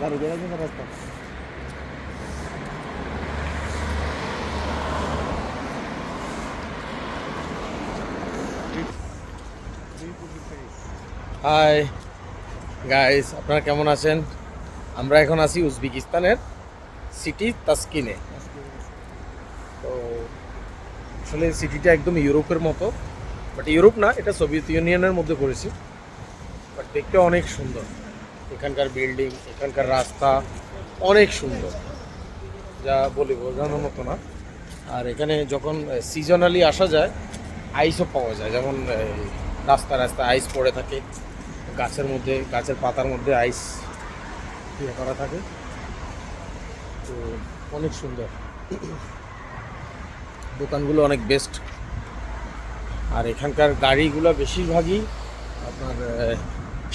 Ya la rasta. Hi guys আপনারা কেমন আছেন? আমরা এখন আছি উজবেকিস্তানের সিটি তাস্কিনে। তো আসলে সিটিটা একদম ইউরোপের মতো বাট ইউরোপ না, এটা সোভিয়েত ইউনিয়নের মধ্যে পড়েছে বাট দেখতে অনেক সুন্দর। এখানকার বিল্ডিং এখানকার রাস্তা অনেক সুন্দর। যা বলি বোঝানোর মতো না। আর এখানে যখন সিজনালি আসা যায় আইসও পাওয়া যায়। যেমন রাস্তা রাস্তা আইস পড়ে থাকে। গাছের মধ্যে গাছের পাতার মধ্যে আইস ইয়ে করা থাকে। তো অনেক সুন্দর। দোকানগুলো অনেক বেস্ট আর এখানকার গাড়িগুলো বেশিরভাগই আপনার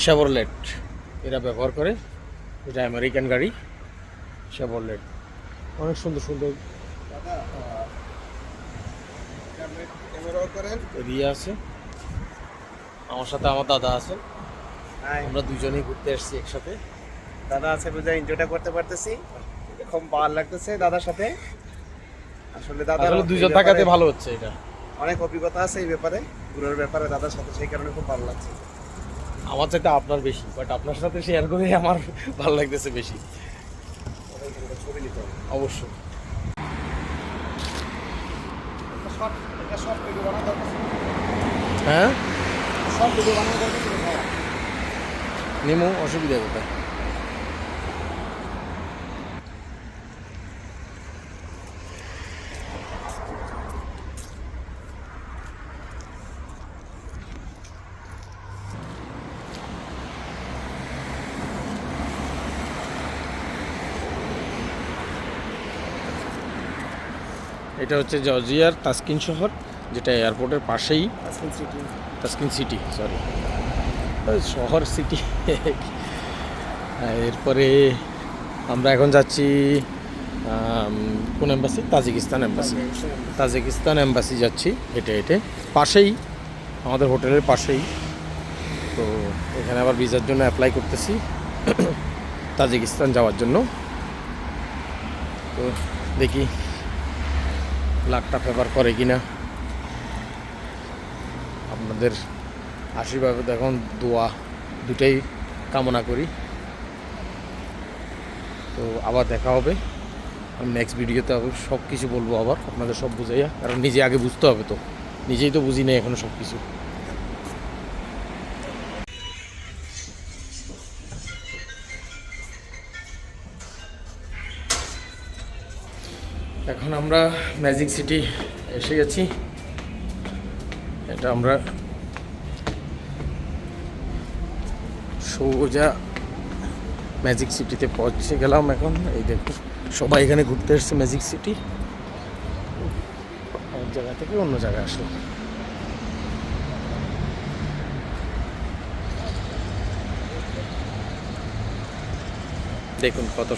শেভরলেট এরা ব্যবহার করে। এটা আমেরিকান গাড়ি শেভরলেট অনেক সুন্দর সুন্দর। এরিয়া আছে। আমার সাথে আমার দাদা আছে। আমরা দুজনেই ঘুরতে এসেছি একসাথে। দাদা আছে বুঝে এনজয়টা করতে পারতেছি। খুব ভালো লাগতেছে দাদার সাথে। আসলে দাদা দুজন থাকাতে ভালো হচ্ছে এটা। অনেক অভিজ্ঞতা আছে এই ব্যাপারে ঘুরের ব্যাপারে। দাদার সাথে সেই কারণে খুব ভালো লাগছে। আমার চাইতে আপনার বেশি বাট আপনার সাথে শেয়ার করে আমার ভালো লাগতেছে বেশি অবশ্যই। হ্যাঁ। নিমু অসুবিধা কোথায় এটা হচ্ছে জর্জিয়ার তাসকিন শহর যেটা এয়ারপোর্টের পাশেই। আজকে সিটি। তাসকিন সিটি সরি শহর সিটি। এরপরে আমরা এখন যাচ্ছি কোন embassy Tajikistan embassy Tajikistan embassy যাচ্ছি হেঁটে হেঁটে। পাশেই আমাদের হোটেলের পাশেই। তো এখানে আবার ভিসার জন্য অ্যাপ্লাই করতেছি। তাজিকিস্তান যাওয়ার জন্য। তো দেখি লাখটা ফেভার করে কিনা। আপনাদের আশীর্বাদ এখন দোয়া দুটাই কামনা করি। তো আবার দেখা হবে। আমি নেক্সট ভিডিওতে সব কিছু বলব আবার, আপনাদের সব বুঝাইয়া, কারণ নিজে আগে বুঝতে হবে তো। নিজেই তো বুঝি নাই এখনও সব কিছু আমরা ম্যাজিক সিটি এসে গেছি। এটা আমরা সোজা ম্যাজিক সিটিতে পৌঁছে গেলাম এখন। এই দেখো, সবাই এখানে ঘুরতে এসছে ম্যাজিক সিটি এক জায়গা থেকে অন্য জায়গায় আসলো। দেখুন কত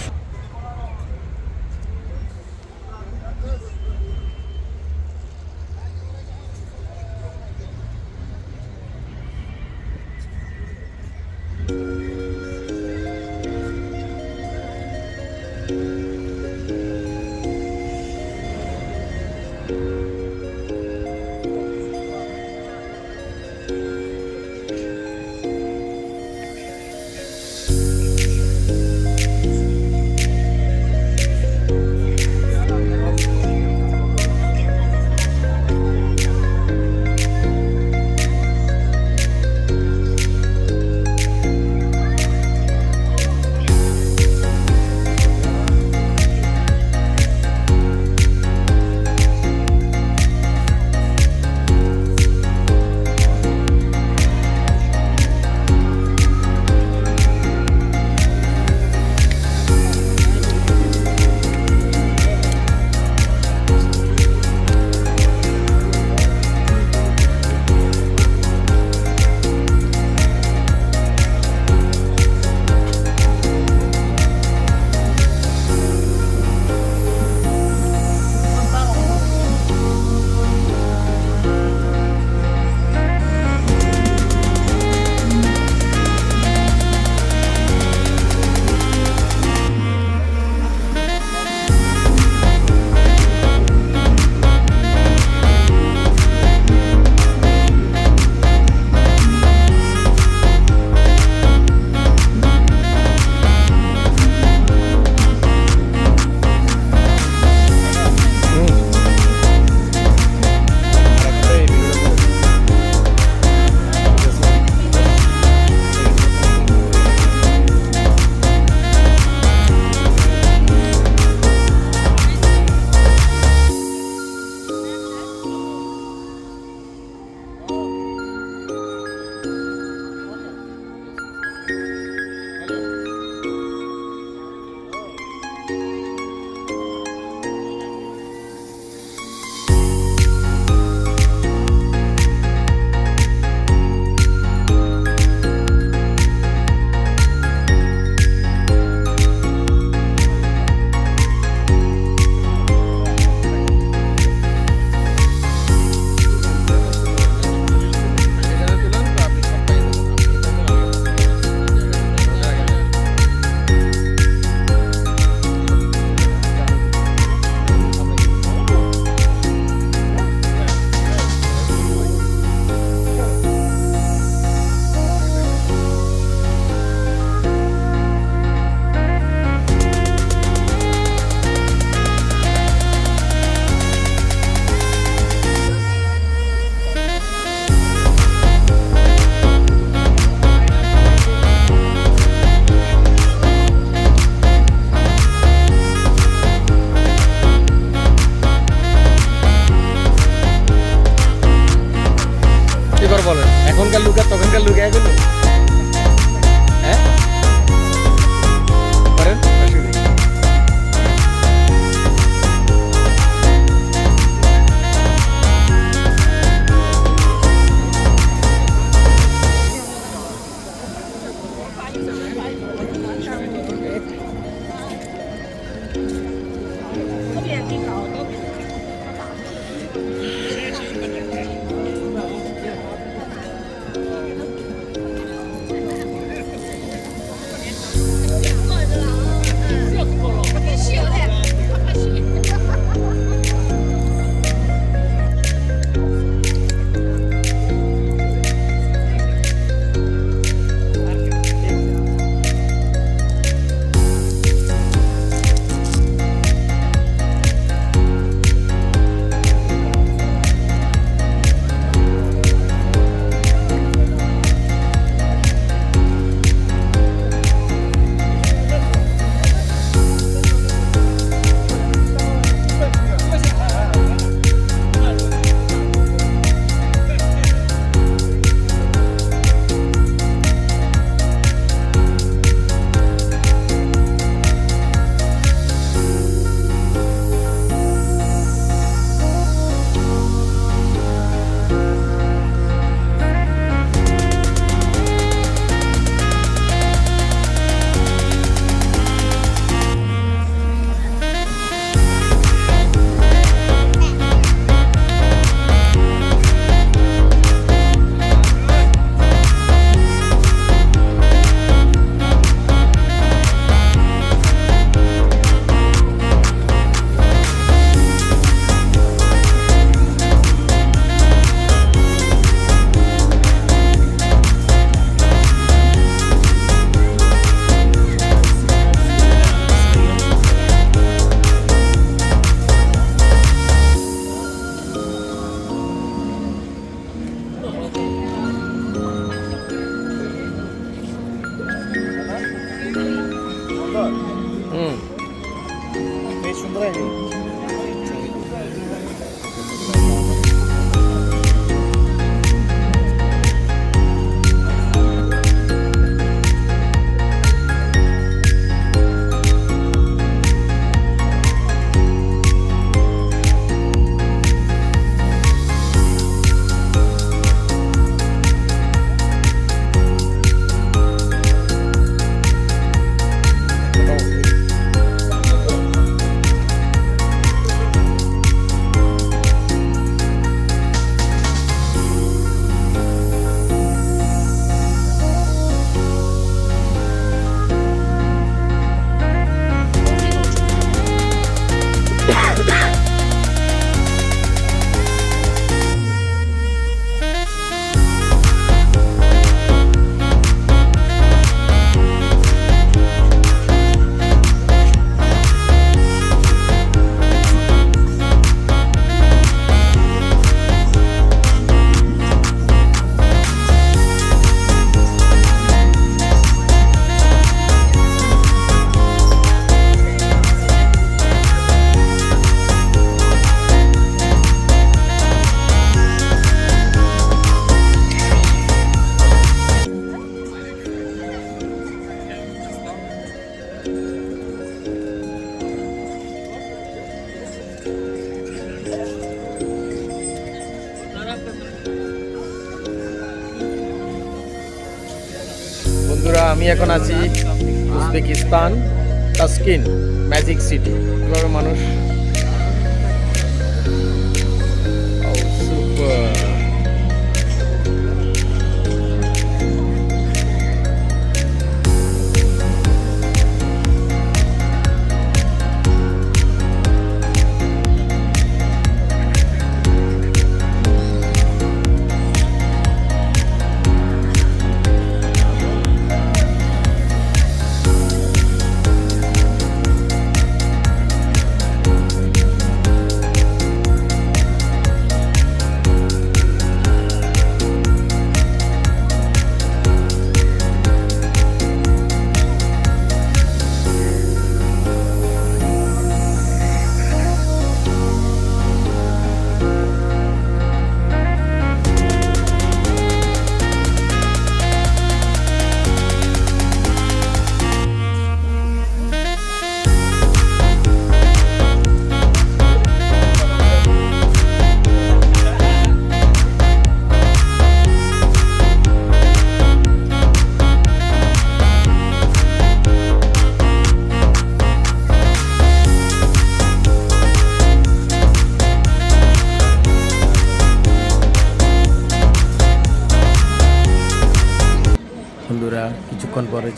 তাস্কিন ম্যাজিক সিটি কীভাবে মানুষ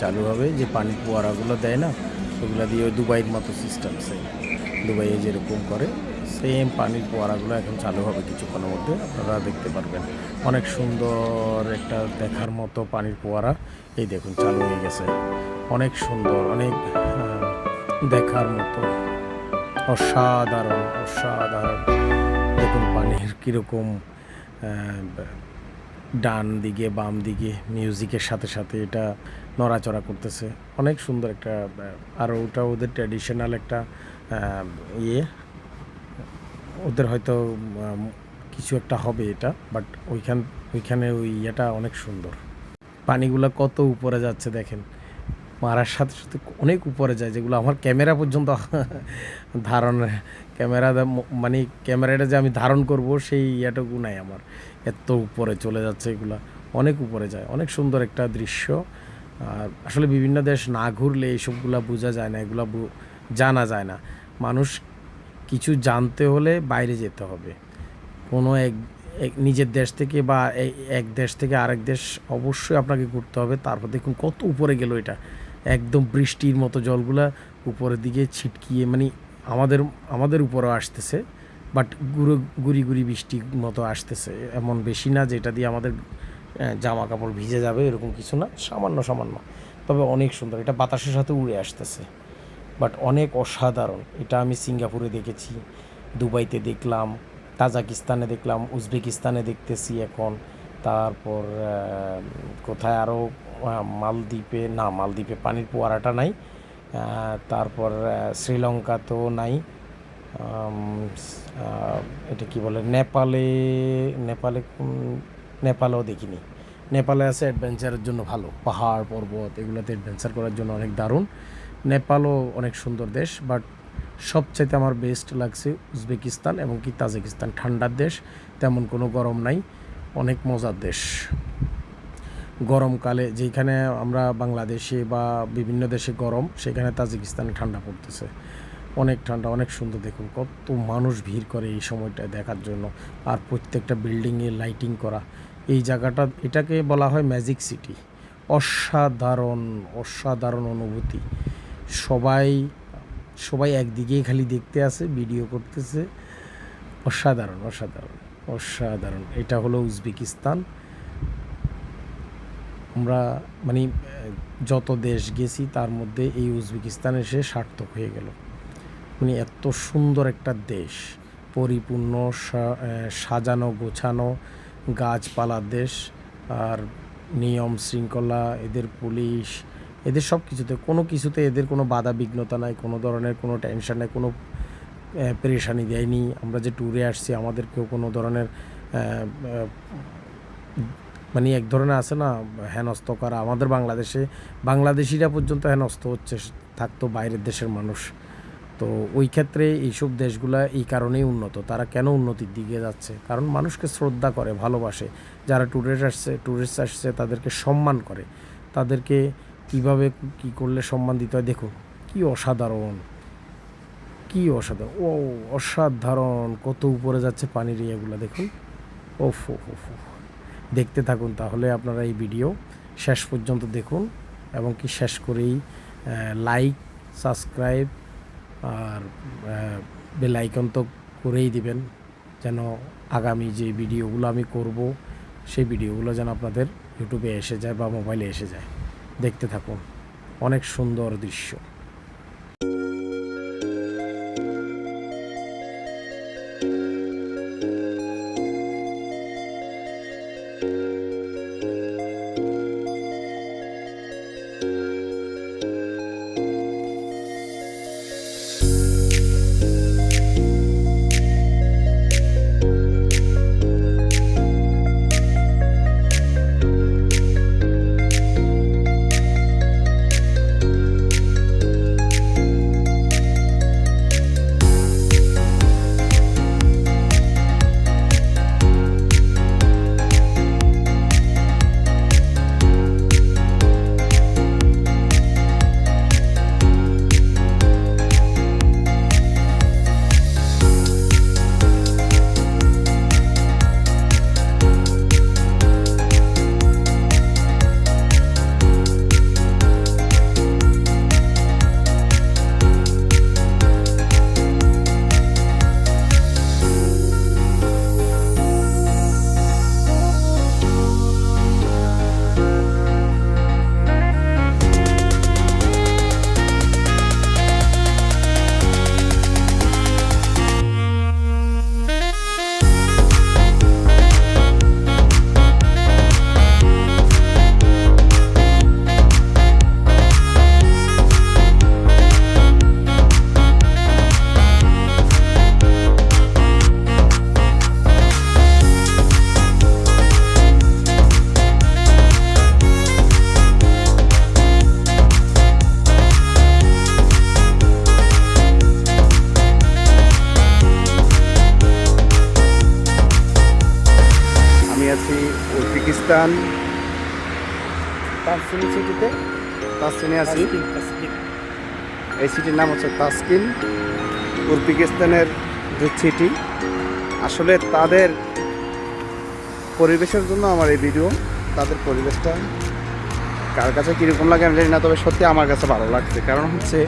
চালু হবে, যে পানির ফোয়ারাগুলো দেয় না ওগুলো দিয়ে ওই দুবাইয়ের মতো সিস্টেম সেম দুবাইয়ে যেরকম করে সেম পানির ফোয়ারাগুলো এখন চালু হবে কিছুক্ষণের মধ্যে, আপনারা দেখতে পারবেন। অনেক সুন্দর একটা দেখার মতো পানির ফোয়ারা এই দেখুন, চালু হয়ে গেছে। অনেক সুন্দর, অনেক দেখার মতো, অসাধারণ অসাধারণ। দেখুন, পানির কীরকম ডান দিকে, বাম দিকে মিউজিকের সাথে সাথে এটা নড়াচড়া করতেছে। অনেক সুন্দর একটা আর ওটা ওদের ট্র্যাডিশনাল একটা ইয়ে। ওদের হয়তো কিছু একটা হবে এটা বাট ওইখান, ওইখানে ওই ইয়েটা অনেক সুন্দর। পানিগুলো কত উপরে যাচ্ছে দেখেন। মারার সাথে সাথে অনেক উপরে যায়, যেগুলো আমার ক্যামেরা পর্যন্ত ধারণ, ক্যামেরা মানে ক্যামেরাটা যে আমি ধারণ করব, সেই ইয়েটুকু নাই আমার। এত উপরে চলে যাচ্ছে এগুলা। অনেক উপরে যায়, অনেক সুন্দর একটা দৃশ্য। আসলে বিভিন্ন দেশ না ঘুরলে এইসবগুলা বোঝা যায় না, এগুলা জানা যায় না। মানুষ কিছু জানতে হলে বাইরে যেতে হবে। কোনো এক এক নিজের দেশ থেকে বা এক দেশ থেকে আরেক দেশ অবশ্যই আপনাকে ঘুরতে হবে। তারপর দেখুন কত উপরে গেল এটা। একদম বৃষ্টির মতো জলগুলা উপরের দিকে ছিটকিয়ে মানে আমাদের আমাদের উপরেও আসতেছে, বাট গুঁড়ো গুড়ি গুড়ি বৃষ্টির মতো আসতেছে। এমন বেশি না যেটা দিয়ে আমাদের জামা কাপড় ভিজে যাবে এরকম কিছু না সামান্য সামান্য। তবে অনেক সুন্দর এটা বাতাসের সাথে উড়ে আসতেছে। বাট অনেক অসাধারণ এটা আমি সিঙ্গাপুরে দেখেছি দুবাইতে দেখলাম তাজাকিস্তানে দেখলাম উজবেকিস্তানে দেখতেছি এখন। তারপর কোথায় আরও মালদ্বীপে না মালদ্বীপে পানির পোয়ারাটা নাই তারপর আহ, শ্রীলঙ্কাতেও নাই এটা কি বলে নেপালে নেপালে নেপালেও দেখিনি। নেপালে আছে অ্যাডভেঞ্চারের জন্য ভালো। পাহাড়, পর্বত, এগুলোতে অ্যাডভেঞ্চার করার জন্য অনেক দারুণ। নেপালও অনেক সুন্দর দেশ বাট সবচাইতে আমার বেস্ট লাগছে উজবেকিস্তান এবং কি তাজিকিস্তান। ঠান্ডার দেশ, তেমন কোনো গরম নাই, অনেক মজার দেশ। গরমকালে যেখানে আমরা বাংলাদেশে বা বিভিন্ন দেশে গরম, সেখানে তাজিকিস্তানে ঠান্ডা পড়তেছে। অনেক ঠান্ডা, অনেক সুন্দর দেখুন, কত মানুষ ভিড় করে এই সময়টায় দেখার জন্য। আর প্রত্যেকটা বিল্ডিংয়ে লাইটিং করা এই জায়গাটা, এটাকে বলা হয় ম্যাজিক সিটি। অসাধারণ অসাধারণ অনুভূতি। সবাই সবাই একদিকেই খালি দেখতে আসে, ভিডিও করতেছে। অসাধারণ অসাধারণ অসাধারণ। এটা হলো উজবেকিস্তান। আমরা মানে যত দেশ গেছি, তার মধ্যে এই উজবেকিস্তান এসে সার্থক হয়ে গেল। মানে এত সুন্দর একটা দেশ। পরিপূর্ণ সাজানো, গোছানো গাছপালার দেশ আর নিয়ম, শৃঙ্খলা, এদের পুলিশ, এদের সব কিছুতে কোনো কিছুতে এদের কোনো বাধা বিঘ্নতা নাই, কোনো ধরনের কোনো টেনশন নেই, কোনো পেরেশানি দেয়নি। আমরা যে ট্যুরে আসছি, আমাদেরকেও কোনো ধরনের মানে এক ধরনের আছে না, হেনস্থ করা। আমাদের বাংলাদেশে, বাংলাদেশিরা পর্যন্ত হেনস্থ হচ্ছে, থাকতো বাইরের দেশের মানুষ। তো ওই ক্ষেত্রে এইসব দেশগুলা এই কারণেই উন্নত। তারা কেন উন্নতির দিকে যাচ্ছে? কারণ মানুষকে শ্রদ্ধা করে, ভালোবাসে। যারা ট্যুরিস্ট আসছে ট্যুরিস্ট আসছে, তাদেরকে সম্মান করে। তাদেরকে কীভাবে কি করলে সম্মান দিতে হয়? দেখুন, কি অসাধারণ। কি অসাধারণ। ও, অসাধারণ। কত উপরে যাচ্ছে পানির ইয়েগুলো, দেখুন। ওফ ওফ। দেখতে থাকুন তাহলে আপনারা এই ভিডিও। শেষ পর্যন্ত দেখুন এবং কি শেষ করেই লাইক সাবস্ক্রাইব আর বেল আইকন তো করেই দিবেন, যেন আগামী যে ভিডিওগুলো আমি করব, সেই ভিডিওগুলো যেন আপনাদের ইউটিউবে এসে যায় বা মোবাইলে এসে যায়। দেখতে থাকুন। অনেক সুন্দর দৃশ্য। আছি উজবেকিস্তান। তাসকিন সিটিতে? তাসকিনে আছি। এই সিটির নাম হচ্ছে তাসকিন। উজবেকিস্তানের যে সিটি আসলে তাদের পরিবেশের জন্য আমার এই ভিডিও তাদের পরিবেশটা কার কাছে কীরকম লাগে আমি জানি না তবে সত্যি আমার কাছে ভালো লাগছে। কারণ হচ্ছে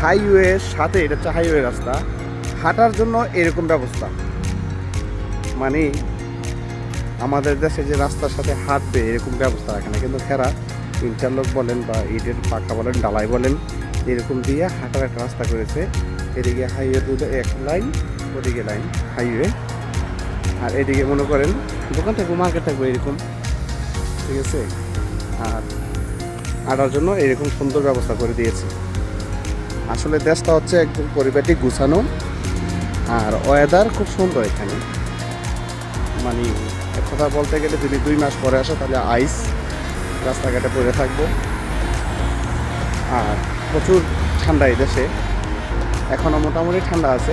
হাইওয়ের সাথে এটা হচ্ছে হাইওয়ে রাস্তা হাঁটার জন্য এরকম ব্যবস্থা। মানে আমাদের দেশে যে রাস্তার সাথে হাঁটবে এরকম ব্যবস্থা রাখে না। কিন্তু খেরা ইন্টারলক বলেন বা ইটের পাকা বলেন, ডালাই বলেন, এরকম দিয়ে হাঁটার একটা রাস্তা করেছে। এদিকে হাইওয়ে দুটো এক লাইন, ওদিকে লাইন, হাইওয়ে। আর এদিকে মনে করেন দোকান থাকব, মার্কেট থাকব এরকম। ঠিক আছে? আর আটার জন্য এরকম সুন্দর ব্যবস্থা করে দিয়েছে। আসলে দেশটা হচ্ছে একদম পরিপাটি, গুছানো। আর ওয়েদার খুব সুন্দর এখানে। মানে এক কথা বলতে গেলে যদি দুই মাস পরে আসে, তাহলে আইস রাস্তাঘাটে পড়ে থাকব। আর প্রচুর ঠান্ডা এই দেশে। এখনও মোটামুটি ঠান্ডা আছে।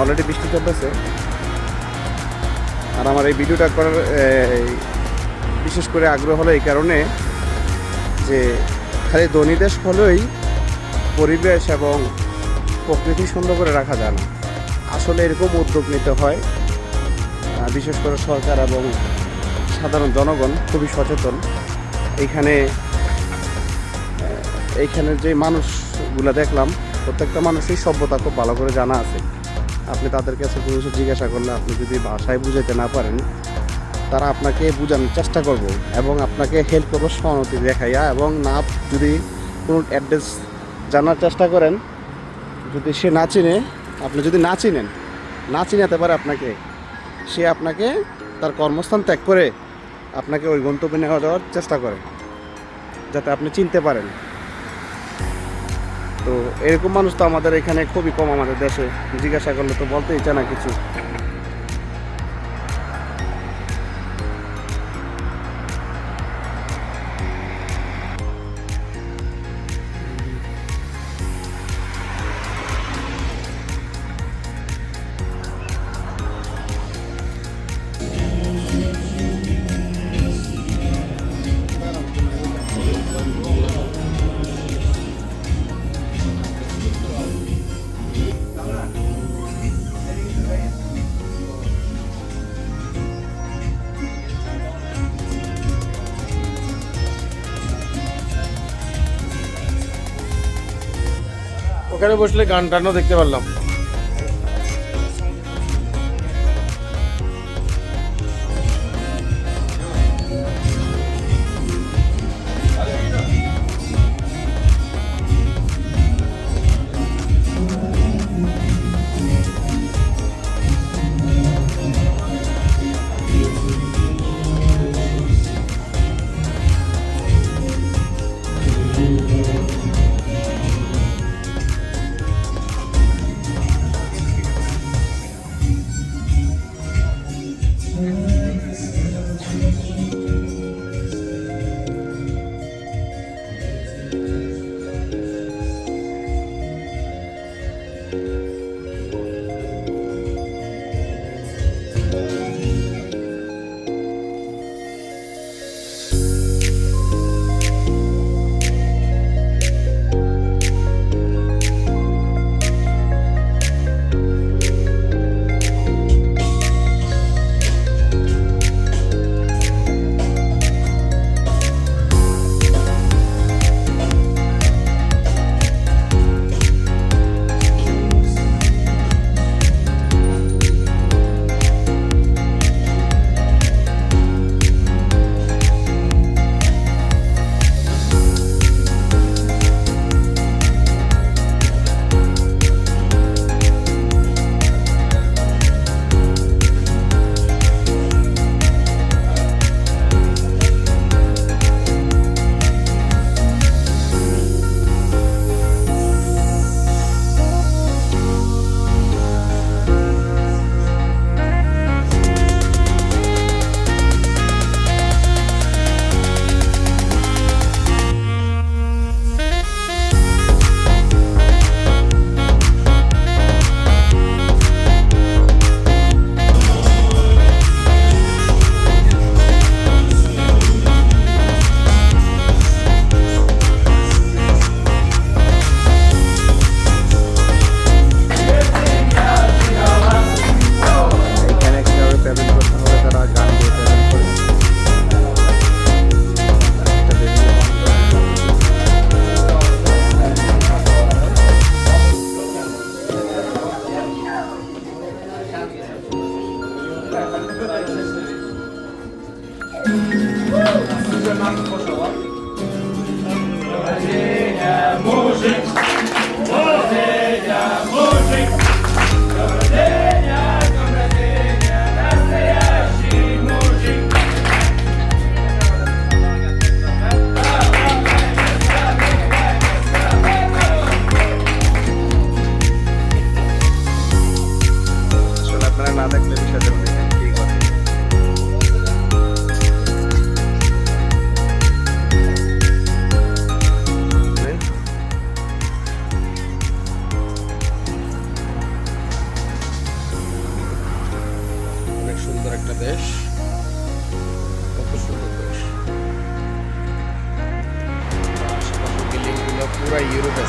অলরেডি বৃষ্টি চলতেছে। আর আমার এই ভিডিওটা করার বিশেষ করে আগ্রহ হলো এই কারণে যে খালি ধনী দেশ হলেই পরিবেশ এবং প্রকৃতি সুন্দর করে রাখা যায় না। আসলে এরকম উদ্যোগ নিতে হয় বিশেষ করে সরকার এবং সাধারণ জনগণ খুবই সচেতন। এইখানে এইখানের যে মানুষগুলা দেখলাম, প্রত্যেকটা মানুষই সভ্যতা খুব ভালো করে জানা আছে। আপনি তাদের কাছে কিছু জিজ্ঞাসা করলে আপনি যদি ভাষায় বুঝাইতে না পারেন, তারা আপনাকে বোঝানোর চেষ্টা করব এবং আপনাকে হেল্প করব, সহানুভূতি দেখাইয়া এবং না যদি কোনো অ্যাড্রেস জানার চেষ্টা করেন, যদি সে না চিনে, আপনি যদি না চিনেন, না চিনাতে পারে আপনাকে সে আপনাকে তার কর্মস্থান ত্যাগ করে আপনাকে ওই গন্তব্যে নেওয়া যাওয়ার চেষ্টা করে, যাতে আপনি চিনতে পারেন। তো এরকম মানুষ তো আমাদের এখানে খুবই কম আমাদের দেশে। জিজ্ঞাসা করলে তো বলতেই চায় না কিছু। ওখানে বসলে গান টানও দেখতে পারলাম।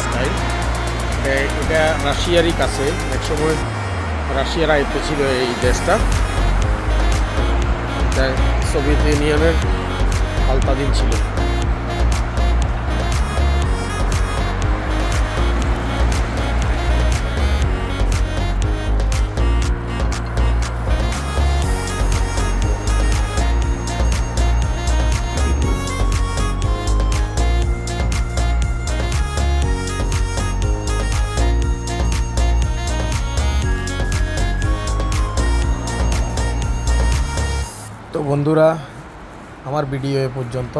স্টাইল। এটা রাশিয়ারই কাছে। একসময় রাশিয়ার আয়ত্তে ছিল এই দেশটা। সোভিয়েত ইউনিয়নের আলতাদিন ছিল। বন্ধুরা আমার ভিডিও এ পর্যন্ত।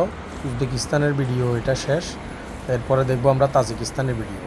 উজবেকিস্তানের ভিডিও এটা শেষ। এরপরে দেখব আমরা তাজিকিস্তানের ভিডিও।